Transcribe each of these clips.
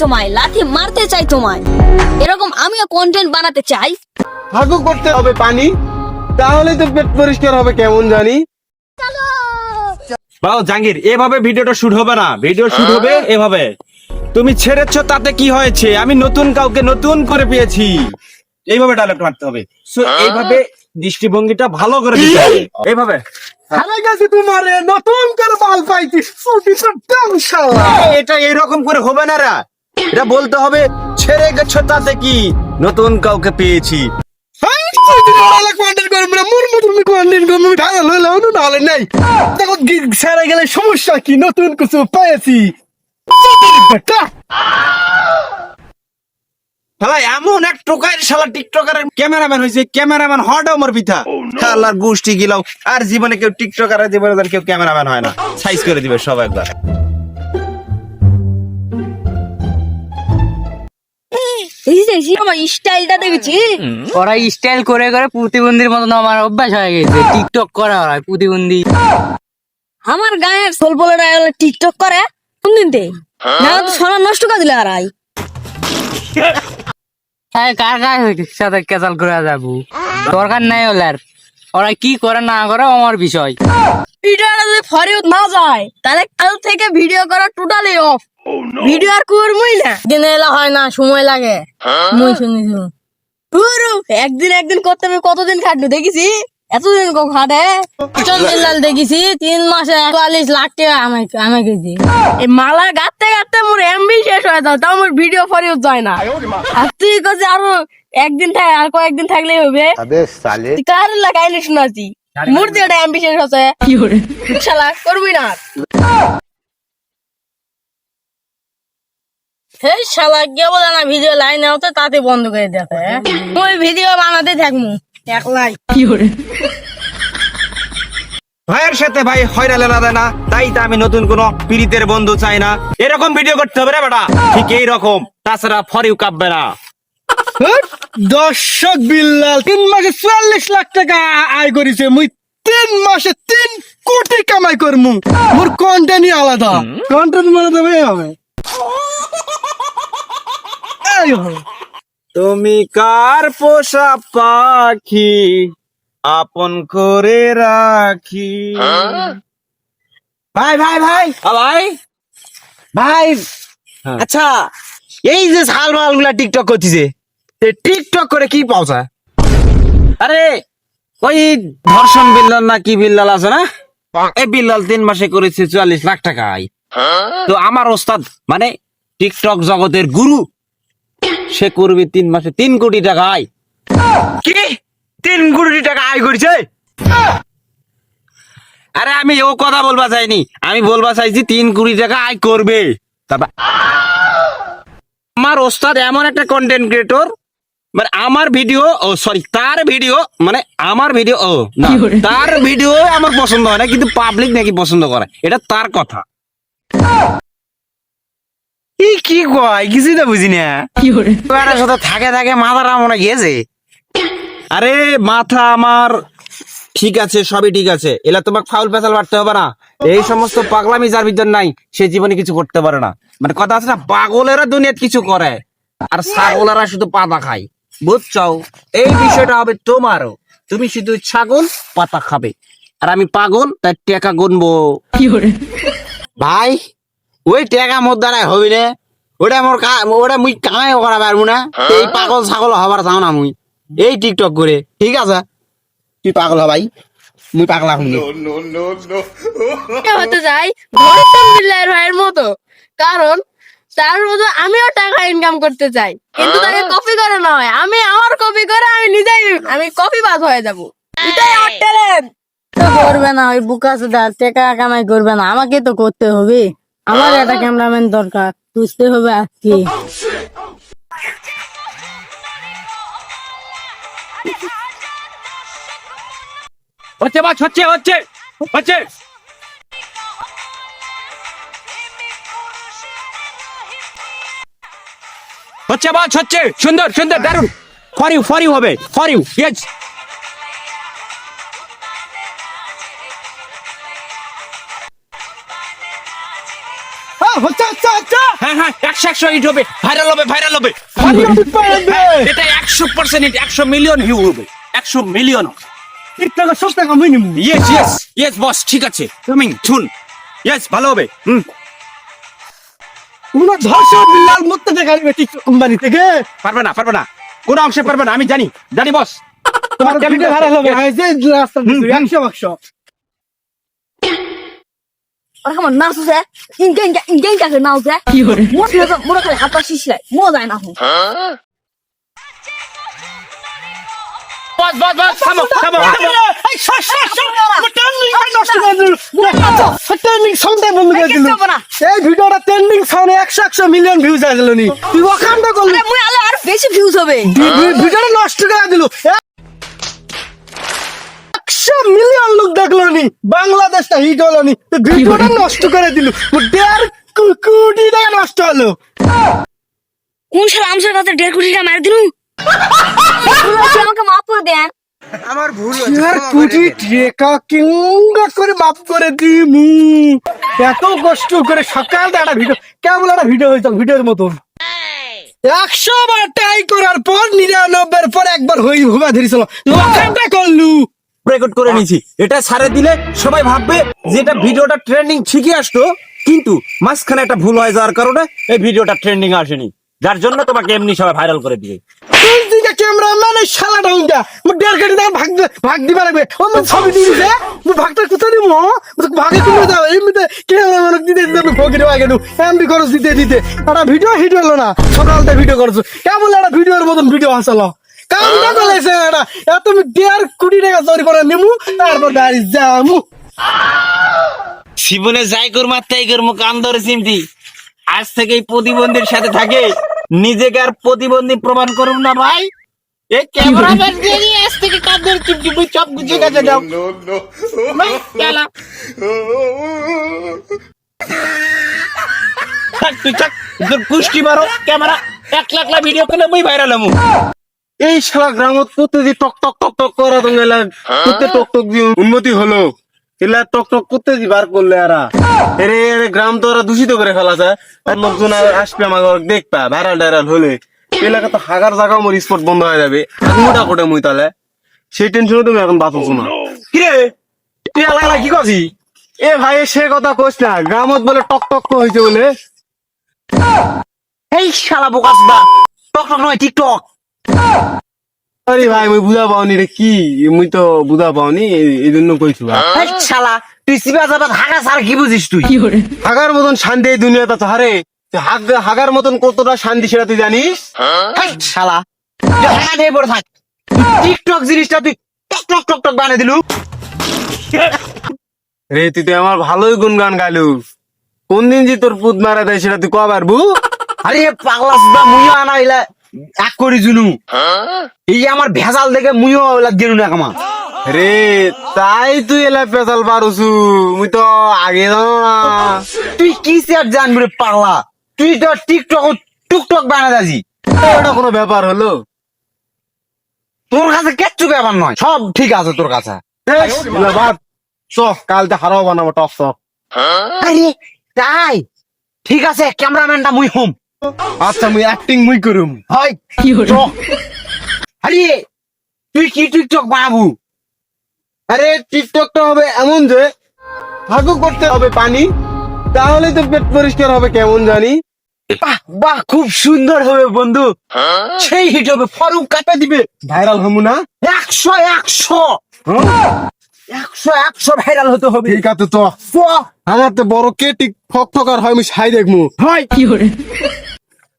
তোমায় লাথি মারতে চাই তোমায়। এরকম আমিও কন্টেন্ট বানাতে চাই। হাগু করতে হবে পানি। তাহলে তো পেট পরিষ্কার হবে কেমন জানি। বাবু জাঙ্গির এভাবে ভিডিওটা শুট হবে না। ভিডিও শুট হবে এভাবে। তুমি ছেড়েছ তাতে কি হয়েছে? আমি নতুন কাউকে নতুন করে পেয়েছি। এইভাবে ডায়লগ মারতে হবে। সো এইভাবে দৃষ্টিভঙ্গিটা ভালো করে দিতে হবে। এইভাবে। হারাই গেছি তোমারে নতুন করে বাল পাইছি এটা এরকম করে হবে না রা। এটা বলতে হবে ছেড়ে গেছো তাতে কি? নতুন কাউকে পেয়েছি। সমস্যা কি? নতুন কিছু পেয়েছি। শালা এমন এক টোকাই শালা টিকটকারের ক্যামেরাম্যান হয়েছে ক্যামেরাম্যান আমার শালার গোষ্ঠী গিলাও আর জীবনে কেউ টিকটকারের জীবনে আর কেউ ক্যামেরাম্যান হয় না। সাইজ করে দিবে সব একবার। দেখেছি আমার স্টাইলটা দেখেছি ওরা স্টাইল করে করে প্রতিবন্ধীর মতন আমার অভ্যাস হয়ে গেছে। টিকটক করা ওরা প্রতিবন্ধী। আমার গায়ের সোলপলেরা টিকটক করে। কোন দিনতে না তো সোনা নষ্ট করে দিলে আর আই। হ্যাঁ কার কার সাথে কেচাল করে যাব। দরকার নাই ওলার। ওরা কি করে না করে আমার বিষয়। ভিডিওটা যদি ফরিউদ না যায় তাহলে কাল থেকে ভিডিও করা টোটালি অফ ভিডিও আর করবই না। দিনে এলা হয় না সময় লাগে। মুই শুনি পুরো একদিন একদিন করতে হবে কতদিন খাটলো দেখেছি? এতদিন কো খাটে চন্দ্রলাল দেখেছি তিন মাসে চুয়াল্লিশ লাখ টাকা আমাকে আমাকে দিয়ে এই মালা গাঁততে গাঁততে মোর এমবি শেষ হয়ে যায় তাও মোর ভিডিও ফরিউদ যায় না। আর তুই কাছে আরও একদিন থাক আর কয়েকদিন থাকলেই হবে। কার লাগাইলে শোনাছি? মূর্তি ওটা এমবি শেষ হচ্ছে। শালা করবি না। হে শালা কে বলে না ভিডিও লাইন আওতে তাতে বন্ধ করে দেখে ওই ভিডিও বানাতে থাকমু। একলাই। ভাইয়ের সাথে ভাই হয়রালে না দেয় না তাই তো আমি নতুন কোন পীড়িতের বন্ধু চাই না। এরকম ভিডিও করতে হবে রে বেটা। ঠিক এই রকম তাছাড়া ফরিউ কাঁপবে না। দর্শক বিল্লাল তিন মাসে চুয়াল্লিশ লাখ টাকা আয় করেছে মুই তিন মাসে তিন কোটি কামাই করমু। মোর কন্টেন্টই আলাদা। কন্টেন্ট মানে দেবে হবে। এই হবে। তুমি কার পোষা পাখি আপন করে রাখি? ভাই ভাই ভাই। ভাই? ভাই হ্যাঁ। আচ্ছা এই যে শাল মালগুলা টিকটক করতেছে টিকটক করে কি পাওয়া আরে ওই ধর্ষণ বিল্লাল না কি বিল্লাল আছে না? এই বিল্লাল তিন মাসে করেছে চুয়াল্লিশ লাখ টাকা তো আমার ওস্তাদ মানে টিকটক জগতের গুরু সে করবে তিন মাসে তিন কোটি টাকা আয়। কি? তিন কোটি টাকা আয় করছে? আরে আমি ও কথা বলবা চাইনি। আমি বলবা চাইছি তিন কোটি টাকা আয় করবে। তারপর আমার ওস্তাদ এমন একটা কন্টেন্ট ক্রিয়েটর মানে আমার ভিডিও ও সরি তার ভিডিও মানে আমার ভিডিও ও না তার ভিডিও আমার পছন্দ হয় না কিন্তু পাবলিক নাকি পছন্দ করে। এটা তার কথা। কি কি কয়? কিছুই তো বুঝি না। সাথে থাকে থাকে মাথাটা মনে গিয়েছে। আরে মাথা আমার ঠিক আছে সবই ঠিক আছে। এলা তোমাকে ফাউল পেছাল মারতে হবে না। এই সমস্ত পাগলামি যার ভিতর নাই সে জীবনে কিছু করতে পারে না। মানে কথা আছে না পাগলেরা দুনিয়াত কিছু করে আর ছাগলেরা শুধু পাতা খায়। বুঝছ? এই বিষয়টা হবে তোমারও। তুমি শুধু ছাগল পাতা খাবে। আর আমি পাগল তাই টাকা গুনবো। ভাই ওই টাকা মোর দ্বারাই হবি না। ওটা মোর ওটা মুই কামাই করা পারব না। এই পাগল ছাগল হবার চাও না মুই। এই টিকটক করে ঠিক আছে? তুই পাগল হ ভাই মুই পাগলা হুনি হতে চাই ধর্ষণ ভাইয়ের মতো। কারণ তার মতো আমিও টাকা ইনকাম করতে চাই। কিন্তু তাকে কপি করে নয় আমি আমার কপি করে আমি নিজেই আমি কপি বাদ হয়ে যাব। এটাই আমার ট্যালেন্ট করবে না ওই বুকা সুদা টাকা কামাই করবে না। আমাকে তো করতে হবে। আমার একটা ক্যামেরাম্যান দরকার, বুঝতে হবে আজকে হচ্ছে বাস, হচ্ছে হচ্ছে হচ্ছে। হচ্ছে বাস, হচ্ছে। সুন্দর সুন্দর দারুণ ফর ইউ ফর ইউ হবে ফর ইয়েস হচ্ছে হ্যাঁ হ্যাঁ একশো একশো হিট হবে। ভাইরাল হবে ভাইরাল হবে। এটা একশো পার্সেন্ট হিট একশো মিলিয়ন ভিউ হবে। একশো মিলিয়ন টিকটকে সব টাকা মুই ইয়েস ইয়েস ইয়েস বস ঠিক আছে। কামিং শুন। ইয়েস ভালো হবে হুম। পুরো ধর্ষণ বিল্লাল মুক্ত দেখাইবে কোম্পানি থেকে? পারবে না পারবে না। কোনো অংশে পারবে না আমি জানি। জানি বস তোমার ভিডিও ভাইরাল হবে। রাস্তা একশো একশো। ওরা কেমন নাচ আছে ইনকা ইনকা ইনকা ইনকা করে নাচ আছে মোটে মোটে খালি হাত পা শিশলাই মজায় না হুম বস বস বস থামো থামো থামো এই ভিডিওটা ট্রেন্ডিং সাউন্ডে একশো একশো মিলিয়ন ভিউজ আসলো নি। তুই ওখানটা করলি। আরে মুই আলো আর বেশি ভিউজ হবে। ভি- ভি- ভিডিওটা নষ্ট করে দিল। মিলিয়ন লোক দেখল নি বাংলাদেশটা হিট হলো নি ভিডিওটা নষ্ট করে দিল। দেড় কোটি টাকা নষ্ট হলো। কোন শালা আমসার কাছে দেড় কোটি টাকা মারি দিলু আমাকে মাফ করে দেন। দেড় কোটি টাকা কিংবা করে মাফ করে দিমু। এত কষ্ট করে সকালটা একটা ভিডিও কেবল একটা ভিডিও হয়েছিল ভিডিওর মতন। একশো বার ট্রাই করার পর নিরানব্বই পর একবার হই হুবা ধরেছিল। করলু। রেকর্ড করে নিয়েছি। এটা ছাড়ে দিলে সবাই ভাববে যে এটা ভিডিওটা ট্রেন্ডিং ঠিকই আসতো কিন্তু মাঝখানে একটা ভুল হয়ে যাওয়ার কারণে এই ভিডিওটা ট্রেন্ডিং আসেনি। যার জন্য তোমাকে এমনি সবাই ভাইরাল করে শালা ডাউনটা? মোর দেড় কোটি টাকা ভাগ দিবা লাগবে। ও মোর ছবি দিছে মোর ভাগটা কোথায় দিব মোর ভাগে তুমি দাও। এমনিতে মানে দিতে দিতে আমি ফকির আগে দু এমবি খরচ দিতে দিতে। একটা ভিডিও হিট হলো না। সকালতে ভিডিও করছ। কেমন একটা ভিডিওর মতন ভিডিও হাসালো। কামটা করেছে এটা। এ তুমি দেড় কোটি টাকা চুরি নিমু তারপর গাড়ি যামু। জীবনে যাই করব আর তাই করব কান ধরে চিমটি। আজ থেকে এই প্রতিবন্ধীর সাথে থাকে। নিজেকে আর প্রতিবন্ধী প্রমাণ করুন না ভাই। এই ক্যামেরাম্যান দিয়ে আজ থেকে কান ধরে চিমটি মুই সব গুছিয়ে গেছে যাও ভাই, গেলাম। থাক, তুই থাক, তোর কুষ্টি মারো। ক্যামেরা এক লাখ লাখ ভিডিও করলে মুই ভাইরাল হমু। এই শালা গ্রামত করতে দি টক টক টক টক করা তো গেলা করতে টক টক দি উন্নতি হলো। এলা টক টক করতে দি বার করলে আরা এরে এরে, গ্রাম তো ওরা দূষিত করে ফেলা যায় আর লোকজন আর আসবে আমাকে দেখবা, ভাইরাল টাইরাল হলে। এলাকা তো হাগার জায়গা মোর স্পট বন্ধ হয়ে যাবে। মোটা কোটে মুই তাহলে। সেই টেনশনে তুমি এখন বাঁচছো না। কিরে? তুই এলাকা কি করছি এ ভাই, সে কথা কইস না। গ্রামত বলে টক টক হয়েছে বলে। এই শালা বোকাসদা টক টক নয়, টিকটক। আরে ভাই মুই বুঝা পাওনি রে কি? মুই তো বুঝা পাওনি এই- জন্য কইছু শালা তুই সিবা যাবা হাগা সার কি বুঝিস তুই? হাগার মতন শান্তি এই দুনিয়াতে তো হারে হাগার মতন কতটা শান্তি সেটা তুই জানিস? শালা হাগা পড়ে থাক। টিকটক জিনিসটা তুই টক টক টক টক বানিয়ে দিলু। রে তুই তো আমার ভালোই গুনগান গালু কোন দিন যে তোর পুত মারা দেয় সেটা তুই কবার বু? আরে পাগলা সুদা মুইও আনা হইলা। এক করি জুনু। এই আমার ভেজাল দেখে মুইও ওলা গেলু না কামা। রে তাই তুই এলা পেশাল পারুছু মুই তো আগে জানো না। তুই কি স্যার জানবি রে পাগলা? তুই তো টিকটক টুকটক বানা দাজি ওটা কোনো ব্যাপার হলো? তোর কাছে কিচ্ছু ব্যাপার নয় সব ঠিক আছে তোর কাছে। চ কালকে হারাও বানাবো টপ টক আরে তাই। ঠিক আছে ক্যামেরাম্যানটা মুই হোম। আচ্ছা মুই অ্যাক্টিং মুই করুম। হয় চ। আরে তুই কি টিকটক বানাবো? আরে টিকটকটা হবে এমন যে হাগু করতে হবে পানি তাহলে তো পেট পরিষ্কার হবে কেমন জানি। বাহ বাহ খুব সুন্দর হবে বন্ধু। সেই হিট হবে ফরুক কাটা দিবে। ভাইরাল হমু না? একশো একশো। একশো একশো ভাইরাল হতে হবে। ঠিক আছে তো আমার তো বড় কে টিক ফক ফকার হয় আমি সাই দেখমু। হয়। ওই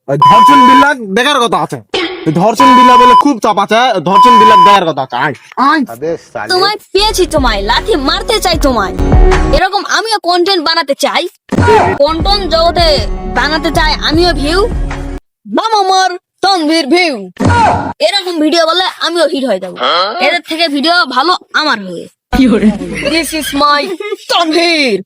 ধর্ষণ বিলাক দেখার কথা আছে। ধর্ষণ বিলা বলে খুব চাপ আছে ধর্ষণ বিলাক দেখার কথা আছে। আয়। আয়। তোমায় পেয়েছি তোমায় লাথি মারতে চাই তোমায়। এরকম আমিও কন্টেন্ট বানাতে চাই। কন্টেন্ট জগতে বানাতে চাই আমিও ভিউ বাম আমার তনভীর ভিউ এরকম ভিডিও বলে আমিও হিট হয়ে যাব। এদের থেকে ভিডিও ভালো আমার হবে দিস ইজ মাই তনভীর।